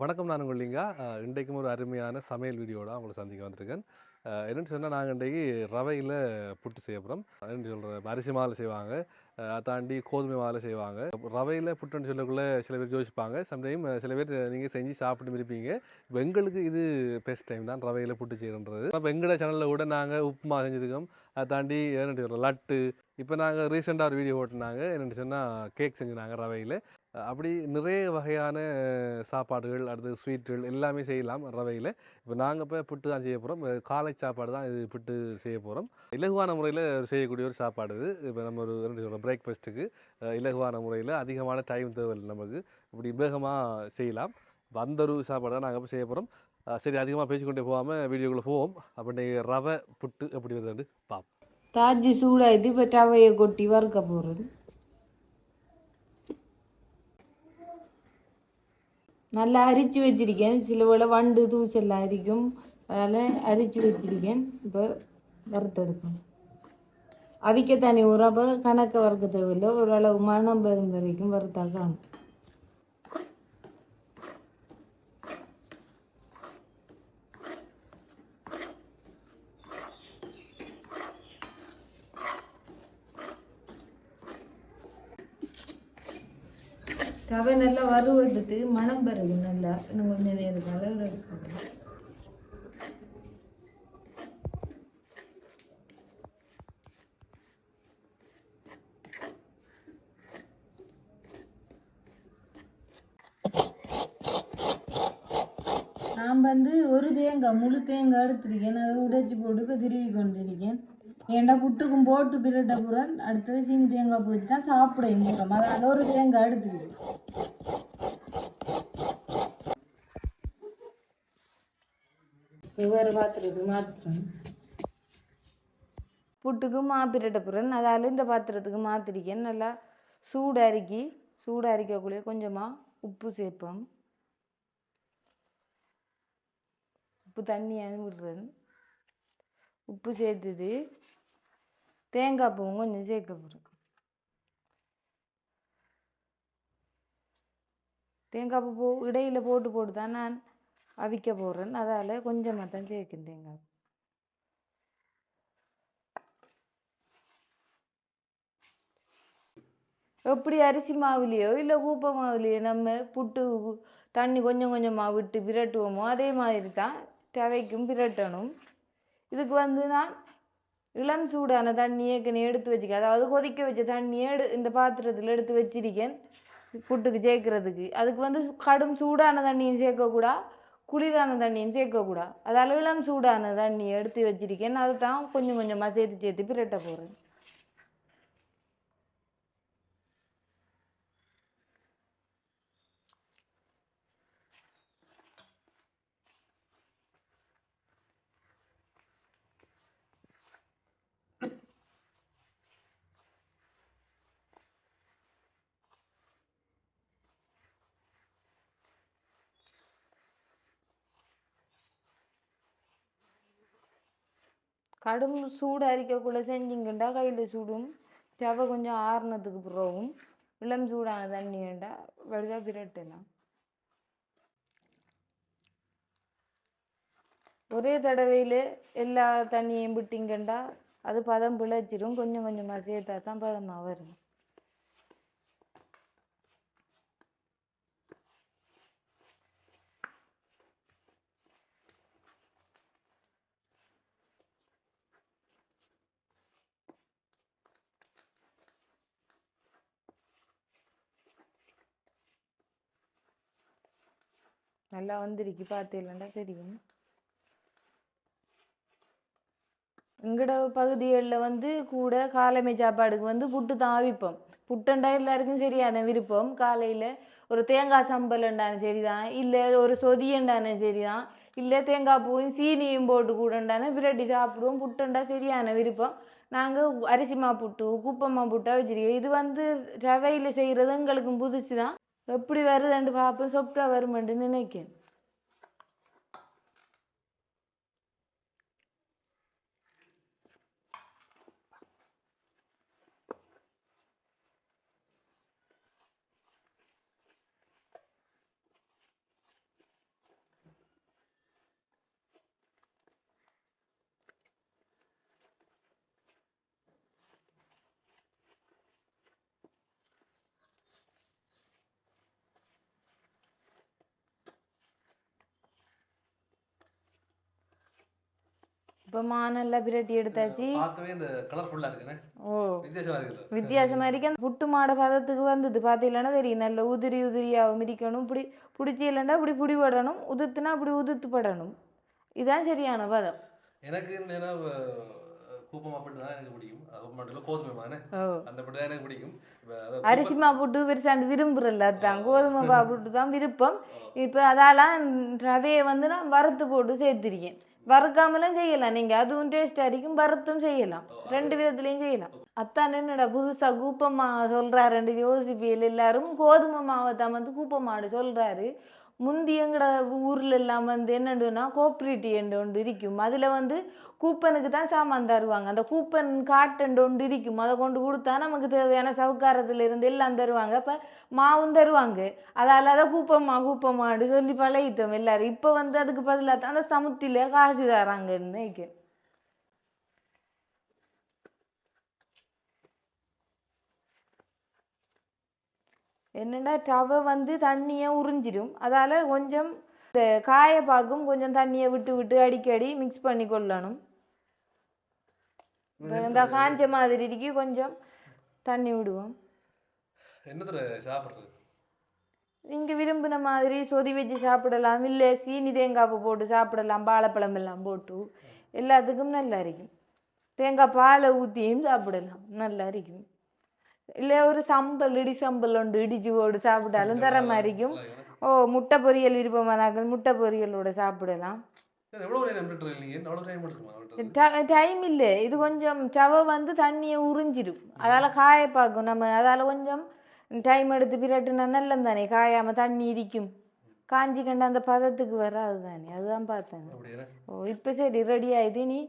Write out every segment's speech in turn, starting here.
வணக்கம் நான் உங்களிங்க இன்றைக்கும் ஒரு அருமையான சமையல் வீடியோட உங்களை சந்திக்க வந்திருக்கேன். என்னென்னு என்னன்னு சொன்னால் நாங்கள் இன்றைக்கு ரவையில் புட்டு செய்ய போகிறோம் என்ன சொல்கிற அரிசி மாலை செய்வாங்க. அதை தாண்டி கோதுமை மாலை செய்வாங்க. ரவையில் புட்டுன்னு சொல்லக்குள்ளே சில பேர் யோசிப்பாங்க. சம்டைம் சில பேர் நீங்கள் செஞ்சு சாப்பிட்டு இருப்பீங்க இப்போ எங்களுக்கு இது பெஸ்ட் டைம் தான் ரவையில் புட்டு செய்யணுன்றது இப்போ எங்களோட சேனலில் கூட நாங்கள் உப்புமா செஞ்சுருக்கோம். அதை தாண்டி என்னென்னு சொல்கிறோம் லட்டு. இப்போ நாங்கள் ரீசெண்டாக ஒரு வீடியோ ஓட்டினாங்க. என்னென்னு சொன்னால் கேக் செஞ்சுனாங்க ரவையில். அப்படி நிறைய வகையான சாப்பாடுகள் அடுத்து ஸ்வீட்டுகள் எல்லாமே செய்யலாம் ரவையில். இப்போ நாங்கள் இப்போ புட்டு தான் செய்ய போகிறோம் காலை சாப்பாடு தான் இது புட்டு செய்ய போகிறோம் இலகுவான முறையில் செய்யக்கூடிய ஒரு சாப்பாடு இது. இப்போ நம்ம ஒரு ரெண்டு சொல்கிறோம் பிரேக்ஃபாஸ்ட்டுக்கு இலகுவான முறையில் அதிகமான டைம் தேவையில்லை நமக்கு. இப்படி வேகமாக செய்யலாம். இப்போ அந்த ஒரு சாப்பாடு தான் நாங்கள் இப்போ செய்ய போகிறோம் சரி அதிகமாக பேசிக்கொண்டே போகாமல் வீடியோக்குள்ளே போவோம். அப்போ ரவை புட்டு எப்படி வருதுன்னு பார்ப்போம் தாஜி சூடாயிட்டு இப்போ ரவையை கொட்டி வறுக்க போகிறது நல்லா அரிச்சு வச்சிருக்கேன். சில வேளை வண்டு தூசெல்லாம் அரிக்கும். அதனால் அரிச்சு வச்சிருக்கேன். இப்போ வறுத்தெடுக்கணும் அவிக்க தனி ஒரு அப்போ வறுக்க தேவையில்லை. ஓரளவு மரணம் பெறும் வரைக்கும் வறுத்தா காணும். தவை மனம் வறுவெடுத்து பெறுது நல்லா. இன்னும் கொஞ்சம் நேரம் அளவு நான் வந்து ஒரு தேங்காய் முழு தேங்காய் எடுத்திருக்கேன். அதை உடைச்சி போட்டு இப்போ திருவி கொண்டிருக்கேன். ஏன்டா புட்டுக்கும் போட்டு பிரட்ட புறன். அடுத்தது சீனி தேங்காய் போச்சு தான் சாப்பிடையும் போகிறோம் ஒரு தேங்காய் எடுத்துருக்கேன். வேறு பாத்திரத்துக்கு மாற்றுறேன் புட்டுக்கு மாப்பிரட்டப்புறன் அதால் இந்த பாத்திரத்துக்கு மாற்றிருக்கேன் நல்லா சூடு அரிக்கி சூடு அரிக்கக்குள்ளே கொஞ்சமாக உப்பு சேர்ப்போம். உப்பு தண்ணியாக விடுறேன். உப்பு சேர்த்துது தேங்காய் பூவும் கொஞ்சம் சேர்க்க போகிறேன் தேங்காய் பூ இடையில் இடையில போட்டு போட்டு தான் நான் அவிக்க போடுறேன் அதால் கொஞ்சமாக தான் சேர்க்கேன் எப்படி அரிசி மாவுலையோ இல்லை கூப்ப மாவுலையோ நம்ம புட்டு தண்ணி கொஞ்சம் கொஞ்சமாக விட்டு பிரட்டுவோமோ அதே மாதிரி தான் டவைக்கும் பிரட்டணும் இதுக்கு வந்து நான் இளம் சூடான தண்ணியை ஏற்கனவே எடுத்து வச்சுக்க அதாவது கொதிக்க வச்ச தண்ணியை எடு இந்த பாத்திரத்தில் எடுத்து வச்சிருக்கேன். புட்டுக்கு சேர்க்கறதுக்கு. அதுக்கு வந்து சு- கடும் சூடான தண்ணியும் சேர்க்கக்கூடாது குளிரான தண்ணியும் சேர்க்கக்கூடாது அது அளவிலாம் சூடான தண்ணியை எடுத்து வச்சிருக்கேன் அதை தான் கொஞ்சம் கொஞ்சமாக சேர்த்து சேர்த்து பிரட்ட போகிறேன் கடும் சூடு அரிக்கக்குள்ள செஞ்சிங்கண்டா கையில் சூடும். ரவை கொஞ்சம் ஆறுனதுக்கு பிறகும் இளம் சூடான தண்ணி வேண்டா வடிதாக பிரட்டலாம் ஒரே தடவையில் எல்லா தண்ணியையும் விட்டிங்கண்டா அது பதம் பிழைச்சிரும் கொஞ்சம் கொஞ்சமாக சேர்த்தா தான் பதமாக வரும். நல்லா வந்திருக்கு பார்த்தீங்களா தெரியும். எங்கட பகுதிகளில் வந்து கூட காலமை சாப்பாடுக்கு வந்து புட்டு தான் அவிப்போம் புட்டண்டா எல்லாருக்கும் சரியான விருப்பம். காலையில் ஒரு தேங்காய் சம்பல்ண்டாலும் சரிதான். இல்லை ஒரு சொதியண்டாலும் சரிதான். இல்லை தேங்காய் பூவும் சீனியும் போட்டு கூடண்டானே பிரட்டி சாப்பிடுவோம். புட்டண்டா சரியான விருப்பம். நாங்கள் அரிசிமா புட்டு குப்பம்மா புட்டா வச்சிருக்கோம். இது வந்து ரவையில் செய்கிறது எங்களுக்கும் புதுசு தான் எப்படி வருதுன்னு பார்ப்போம் சொப்டா வருமென்று நினைக்கிறேன் இப்போ மா நல்லா பிரட்டி எடுத்தாச்சு. ஓ. வித்தியாசமா இருக்கு. அந்த புட்டு மாட பதத்துக்கு வந்தது. பார்த்தீங்கன்னா தெரியும். நல்ல உதிரி உதிரியாகவும் இருக்கணும் இப்படி பிடிச்சி இல்லைன்னா இப்படி பிடி படணும். உதுத்துனா அப்படி உதுத்து படணும். இதுதான் சரியான பதம். எனக்கு கூப்பமா பட்டு பெருசாண்டு விரும்புறல அதுதான் கோதுமை புட்டு தான் விருப்பம். இப்போ அதாலாம் ரவையை வந்து நான் வறுத்து போட்டு சேர்த்திருக்கேன். வறுக்காமலும் செய்யலாம். நீங்க அதுவும் டேஸ்டாக இருக்கும் வறுத்தும் செய்யலாம். ரெண்டு விதத்துலையும் செய்யலாம். அத்தான் என்னடா புதுசா கூப்பமா சொல்றாருன்னு யோசிப்பியல் எல்லாரும் கோதுமை மாவை தான் வந்து கூப்பமாடு சொல்றாரு. முந்தி எங்கட ஊரில் எல்லாம் வந்து என்னண்டுன்னா கோஆப்ரேட்டிவ் என்று ஒன்று இருக்கும். அதில் வந்து கூப்பனுக்கு தான் சாமான் தருவாங்க. அந்த கூப்பன் காட்டுண்டு ஒன்று இருக்கும். அதை கொண்டு கொடுத்தா நமக்கு தேவையான சவுக்காரத்தில் இருந்து எல்லாம் தருவாங்க. அப்போ மாவும் தருவாங்க. அதால் அதை கூப்பம்மா கூப்பம்மான்னு சொல்லி பழகித்தோம் எல்லாரும். இப்போ வந்து அதுக்கு பதிலாக தான் அந்த சமுத்தியில் காசு தராங்கன்னு நினைக்கிறேன். என்னடா ரவை வந்து தண்ணியை உறிஞ்சிடும் அதால கொஞ்சம் இந்த காயப்பாக்கும் கொஞ்சம் தண்ணியை விட்டு விட்டு அடிக்கடி மிக்ஸ் பண்ணி கொள்ளணும். இந்த காஞ்ச மாதிரி இருக்கு கொஞ்சம் தண்ணி விடுவோம். நீங்க விரும்பின மாதிரி சொதி வச்சு சாப்பிடலாம். இல்லை சீனி தேங்காய் போட்டு சாப்பிடலாம். வாழைப்பழம் எல்லாம் போட்டு எல்லாத்துக்கும் நல்லா இருக்கும். தேங்காய் பாலை ஊற்றியும் சாப்பிடலாம். நல்லா இருக்கும். இல்லை ஒரு சம்பல் இடி சம்பல் ஒன்று இடிச்சு போட்டு சாப்பிட்டாலும் தரமா இருக்கும் ஓ முட்டை பொரியல் விருப்பமானாக்கள் முட்டை பொரியலோட சாப்பிடலாம். டைம் இல்லை. இது கொஞ்சம் சவை வந்து தண்ணியை உறிஞ்சிடும் அதால காய பார்க்கும். நம்ம அதால கொஞ்சம் டைம் எடுத்து பிரட்டுனா நல்லம் தானே? காயாம தண்ணி இருக்கும் காஞ்சி கண்ட அந்த பதத்துக்கு வராது தானே? அதுதான் பார்த்தேன். ஓ இப்போ சரி ரெடி ஆயிடுது நீ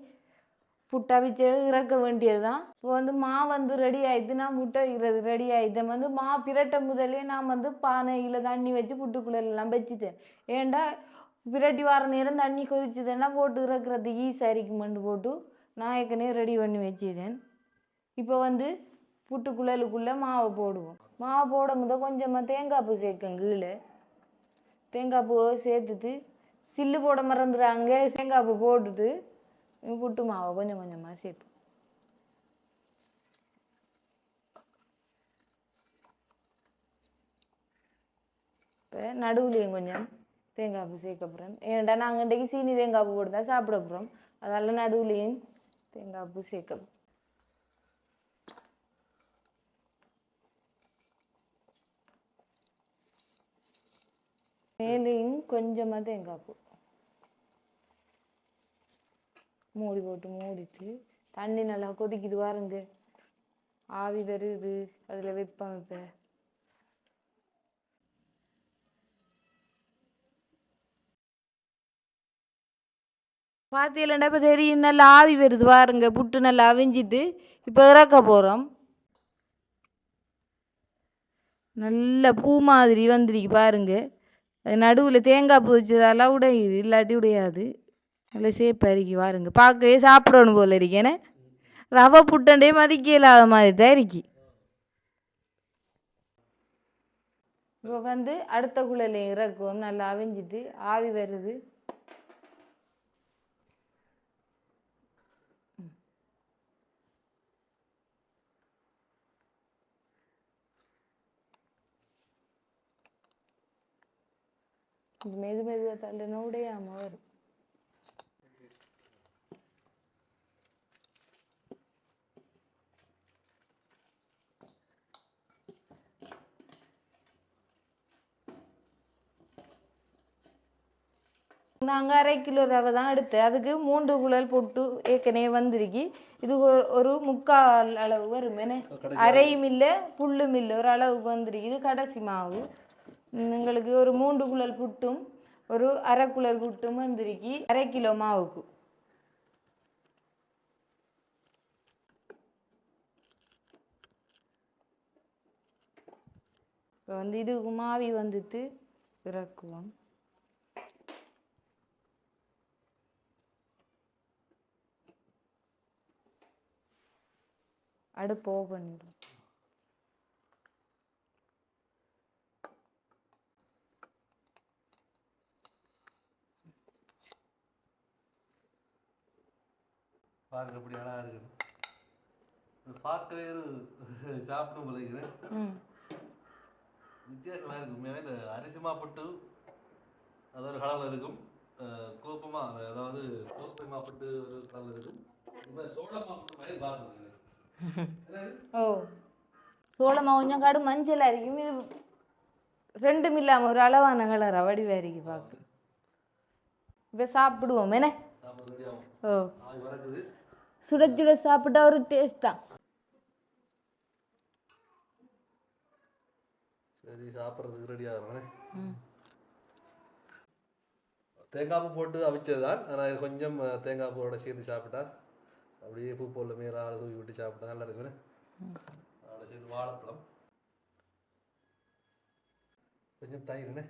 புட்டை அவிச்சு இறக்க வேண்டியது தான் இப்போ வந்து மா வந்து ரெடி ஆயிடுதுன்னா முட்டை வைக்கிறது ரெடி ஆயிடுது வந்து மா பிரட்ட முதலே நான் வந்து பானையில் தண்ணி வச்சு புட்டுக்குள்ளெல்லாம் வச்சுட்டேன் ஏண்டா பிரட்டி வர நேரம் தண்ணி கொதிச்சதுன்னா போட்டு இறக்குறதுக்கு ஈஸியாக இருக்குமெண்டு போட்டு நான் ஏற்கனவே ரெடி பண்ணி வச்சிட்டேன். இப்போ வந்து புட்டுக்குழலுக்குள்ளே மாவை போடுவோம். மாவை போடும் போது கொஞ்சமாக தேங்காய் பூ சேர்க்கங்க கீழே. தேங்காய் பூவை சேர்த்துட்டு சில்லு போட மறந்துடுறாங்க தேங்காய் பூ போட்டுட்டு புட்டு மாவை கொஞ்சம் கொஞ்சமாக சேர்ப்போம். இப்போ நடுவுலையும் கொஞ்சம் தேங்காய் பூ சேர்க்க போகிறோம் ஏன்டா நாங்கள் இன்றைக்கு சீனி தேங்காய் பூ போட்டு தான் சாப்பிட போகிறோம் அதால நடுவுலையும் தேங்காய் பூ சேர்க்க மேலேயும் கொஞ்சமாக தேங்காய் பூ. மூடி போட்டு மூடிட்டு தண்ணி நல்லா கொதிக்குது பாருங்க. ஆவி வருது அதில் வைப்பேன் வைப்பேன் பார்த்தீங்களா இப்போ தெரியும் நல்லா ஆவி வருது பாருங்க புட்டு நல்லா அவிஞ்சிட்டு. இப்போ இறக்க போகிறோம் நல்ல பூ மாதிரி வந்துருக்கு பாருங்க. நடுவில் தேங்காய் பூ வச்சதால உடையுது இல்லாட்டி உடையாது. நல்லா சேப்பாக வாருங்க பார்க்கவே சாப்பிடணும் போல இருக்கேனே ரவை புட்டண்டே மதிக்க இல்லாத மாதிரி தான் இருக்கு. இப்போ வந்து அடுத்த குழலை இறக்குவோம் நல்லா அவிஞ்சிட்டு ஆவி வருது. மெது மெதுவாக தள்ளுனா உடையாம வரும். நாங்கள் அரை கிலோ ரவை தான் எடுத்தேன். அதுக்கு மூன்று குழல் போட்டு ஏற்கனவே வந்திருக்கு. இது ஒரு- முக்கால் அளவு வரும் என்ன அரையும் இல்லை புல்லும் இல்லை ஒரு அளவுக்கு வந்திருக்கு. இது கடைசி மாவு. எங்களுக்கு ஒரு மூன்று குழல் புட்டும் ஒரு அரை குழல் புட்டும் வந்திருக்கு. அரை கிலோ மாவுக்கு. இப்போ வந்து இதுக்கு மாவி வந்துட்டு இறக்குவோம். அடுப்பு ஓ பண்ணிடும் பார்க்க எப்படி அழகாக இருக்குது பார்க்கவே போல ம். வித்தியாசமாக இருக்கும் உண்மையாகவே இந்த அரிசி மாப்பட்டு அது ஒரு கலரில் இருக்கும். கோப்பமா அதாவது கோப்பை மாப்பட்டு ஒரு கலரில் இருக்கும். இப்போ சோள மாப்பட்டு மாதிரி பார்க்குறது ஓ சோளமா கொஞ்சம் கடு மஞ்சள் அரிக்கும். இது ரெண்டும் இல்லாமல் ஒரு அளவான கலர் வடிவாரிக்கு பார்க்க இப்போ சாப்பிடுவோம் என்ன? ஓ. சுட சுட சாப்பிட்டா ஒரு டேஸ்ட் தான் சரி சாப்பிட்றதுக்கு ரெடி ஆகிறேன் தேங்காய் பூ போட்டு அவிச்சது தான் ஆனால் கொஞ்சம் தேங்காய் பூவோட சேர்த்து சாப்பிட்டா அப்படியே பூ போல மேலே ஆள் தூக்கி விட்டு சாப்பிட்டா நல்லா இருக்குன்னு அதோட சேர்த்து வாழைப்பழம். கொஞ்சம் தயிர்ண்ணே.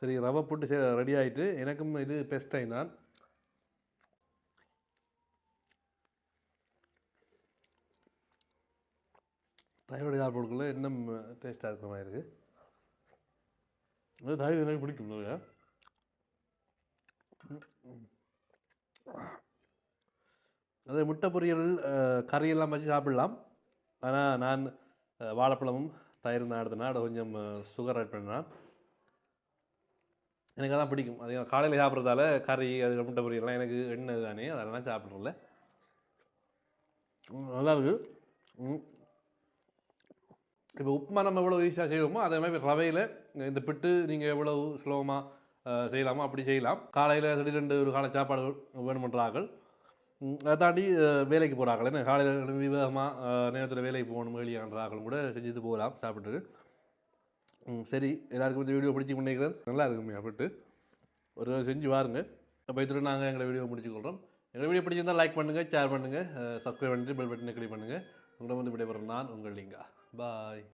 சரி ரவை போட்டு ரெடி ஆயிட்டு எனக்கும் இது பெஸ்ட் டைம் தான். தயிரோட சாப்பிடக்குள்ள இன்னும் டேஸ்ட்டாக இருக்கிற மாதிரி இருக்குது அது தயிர் எனக்கு பிடிக்கும் நிறையா அதே முட்டை பொரியல் கறியெல்லாம் வச்சு சாப்பிடலாம். ஆனால் நான் வாழைப்பழமும் தயிர் தான் எடுத்தேன்னா அதை கொஞ்சம் சுகர் ஆட் பண்ணேன். எனக்கு அதான் பிடிக்கும். அது காலையில் சாப்பிட்றதால கறி அது முட்டை பொரியல்லாம் எனக்கு எண்ணெய் தானே அதெல்லாம் சாப்பிட்றல நல்லாயிருக்கு இப்போ உப்புமா நம்ம எவ்வளோ ஈஸியாக செய்வோமோ அதே மாதிரி ரவையில் இந்த பிட்டு நீங்கள் எவ்வளவு சுலபமாக செய்யலாமோ அப்படி செய்யலாம். காலையில் திடீரெண்டு ஒரு காலை சாப்பாடு வேணுமன்றார்கள். அதை தாண்டி வேலைக்கு போகிறார்கள் என்ன காலையில் விவேகமாக நேரத்தில் வேலைக்கு போகணும் வேலையான்றார்கள் கூட செஞ்சுட்டு போகலாம் சாப்பிட்டுட்டு. ம் சரி எல்லாருக்கும் இந்த வீடியோ பிடிச்சி பண்ணிக்கிறேன் நல்லா இருக்குமே அப்படின்ட்டு. ஒரு தடவை செஞ்சு பாருங்க அப்போ இதோட நாங்கள் எங்களை வீடியோ முடிச்சுக்கொள்கிறோம் எங்கள் வீடியோ பிடிச்சிருந்தால் லைக் பண்ணுங்கள் ஷேர் பண்ணுங்கள் சப்ஸ்கிரைப் பண்ணிட்டு பெல் பட்டனை கிளிக் பண்ணுங்கள் உங்களை வந்து விடைபெறும் நான் உங்கள் லிங்கா. Bye.